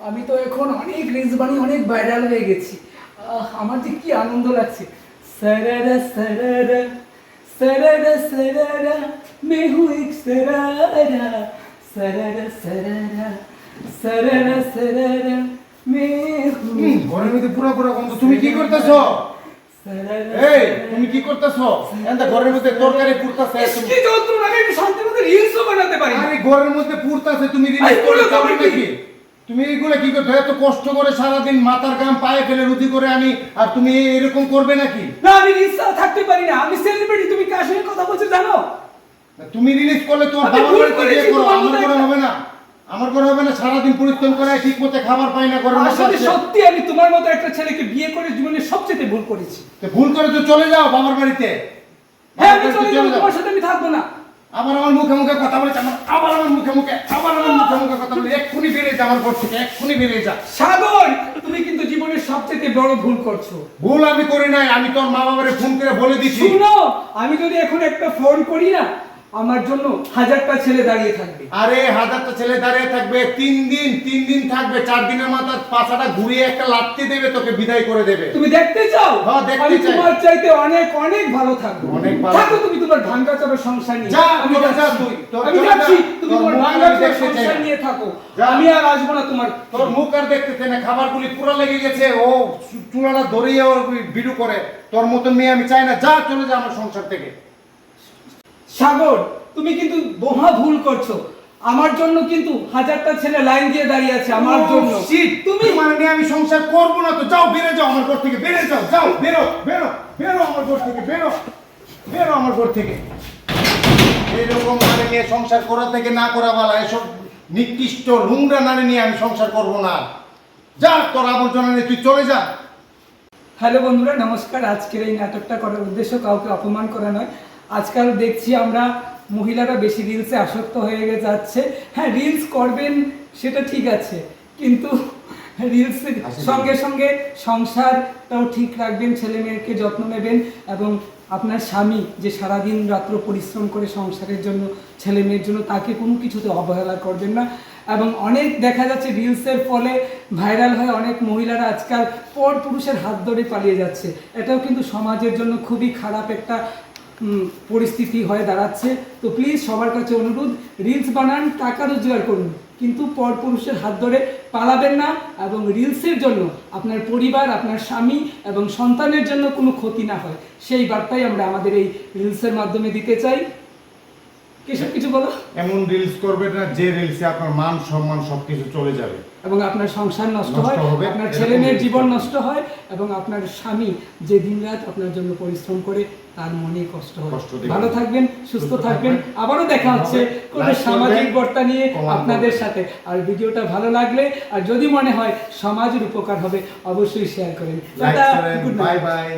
আমি তো এখন অনেক রিলস বানিয়ে অনেক ভাইরাল হয়ে গেছি। আমার যে কি আনন্দ লাগছে। মেহু ঘরের মধ্যে তুমি কি করতেছো? তুমি কি করতেছ? ঘরের মধ্যে তরকারি পুরতাছে কি আমি রিলসও বানাতে পারি ঘরের মধ্যে পুরতাছে তুমি তুমি এগুলো কি করছ এত কষ্ট করে সারাদিন মাথার গাম পায়ে ফেলে রুটি করে আনি আর তুমি এরকম করবে নাকি? না আমি রিলস থাকতে পারি না। আমি সেলিব্রিটি তুমি কার সঙ্গে কথা বলছো জানো? তুমি রিলিজ করলে তোমার বাবার বাড়িতে বিয়ে করো আমার করে হবে না। আমার করে হবে না সারাদিন পরিশ্রম করে ঠিক মতো খাবার পাই না মধ্যে আসলে সত্যি আমি তোমার মতো একটা ছেলেকে বিয়ে করে জীবনে সবচেয়ে ভুল করেছি। তো ভুল করে তো চলে যাও বাবার বাড়িতে। হ্যাঁ আমি চলে যাব তোমার সাথে আমি থাকব না। আবার আমার মুখে মুখে কথা বলেছে আমার আবার আমার মুখে মুখে মুখে কথা বলে এক্ষুনি বেরিয়ে যা আমার ঘর থেকে এক্ষুনি বেরিয়ে যা। সাগর তুমি কিন্তু জীবনের সবচেয়ে বড় ভুল করছ। ভুল আমি করি নাই আমি তোর মা বাবারে ফোন করে বলে দিছি। শুনো আমি যদি এখন একটা ফোন করি না আমার জন্য হাজারটা ছেলে দাঁড়িয়ে থাকবে। আরে হাজারটা ছেলে দাঁড়িয়ে থাকবে। তিন দিন তিন দিন থাকবে। চার দিনের মাথায় পাছাটা ঘুরিয়ে একটা লাত্তি দেবে তোকে বিদায় করে দেবে। তুমি দেখতে চাও? হ্যাঁ, দেখতে আমি চাই। তোমার চাইতে অনেক অনেক ভালো থাকব। অনেক ভালো। থাকো তুমি তোমার ভাঙ্গা চাপের সংসার নিয়ে। যা, আমি যা। তুই। আমি যাচ্ছি। তুমি তোমার ভাঙ্গা চাপের সংসার নিয়ে থাকো। আমি আর আসব না তোমার তোর মুখ আর দেখতেছে না। খাবারগুলি পুরো লেগে গেছে। ও চুলাটা ধরিয়ে ওর বিড়ু করে। তোর মতন মেয়ে আমি চাই না। যা চলে যা আমার সংসার থেকে। সাগর তুমি কিন্তু মহা ভুল করছ। আমার জন্য কিন্তু হাজারটা ছেলে লাইন দিয়ে দাঁড়িয়ে আছে আমার জন্য। shit, তুমি মানে নিয়ে আমি সংসার করব না তো। যাও বেরো যাও আমার ঘর থেকে। বেরো যাও যাও বেরো বেরো বেরো আমার ঘর থেকে বেরো বেরো আমার ঘর থেকে। এরকম মানে নিয়ে সংসার করা থেকে না করা বলা এসব নিকৃষ্ট লুংরা নারী নিয়ে আমি সংসার করব না। যা তোর আবর্জনা নিয়ে তুই চলে যা। হ্যালো বন্ধুরা নমস্কার। আজকের এই নাটকটা করার উদ্দেশ্য কাউকে অপমান করা নয়। আজকাল দেখছি আমরা মহিলারা বেশি রিলসে আসক্ত হয়ে যাচ্ছে। হ্যাঁ রিলস করবেন সেটা ঠিক আছে কিন্তু রিলসের সঙ্গে সঙ্গে সংসারটাও ঠিক রাখবেন ছেলে মেয়েকে যত্ন নেবেন এবং আপনার স্বামী যে সারাদিন রাত্র পরিশ্রম করে সংসারের জন্য ছেলে মেয়ের জন্য তাকে কোনো কিছুতে অবহেলা করবেন না। এবং অনেক দেখা যাচ্ছে রিলসের ফলে ভাইরাল হয় অনেক মহিলারা আজকাল পর পুরুষের হাত ধরে পালিয়ে যাচ্ছে। এটাও কিন্তু সমাজের জন্য খুবই খারাপ একটা পরিস্থিতি হয়ে দাঁড়াচ্ছে। তো প্লিজ সবার কাছে অনুরোধ রিলস বানান, টাকা রোজগার করুন। কিন্তু পর পুরুষের হাত ধরে পালাবেন না এবং রিলসের জন্য আপনার পরিবার, আপনার স্বামী এবং সন্তানের জন্য কোনো ক্ষতি না হয়। সেই বার্তাই আমরা আমাদের এই রিলসের মাধ্যমে দিতে চাই। কেসব কিছু বলো? এমন রিলস করবে না যে রিলসে আপনার মান সম্মান সবকিছু চলে যাবে। এবং আপনার সংসার নষ্ট হয় আপনার ছেলে মেয়ের জীবন নষ্ট হয় এবং আপনার স্বামী যে দিনরাত আপনার জন্য পরিশ্রম করে তার মনে কষ্ট হয় ভালো থাকবেন সুস্থ থাকবেন। আবারও দেখা হচ্ছে কোনো সামাজিক বার্তা নিয়ে আপনাদের সাথে। আর ভিডিওটা ভালো লাগলে আর যদি মনে হয় সমাজের উপকার হবে অবশ্যই শেয়ার করেন. Bye bye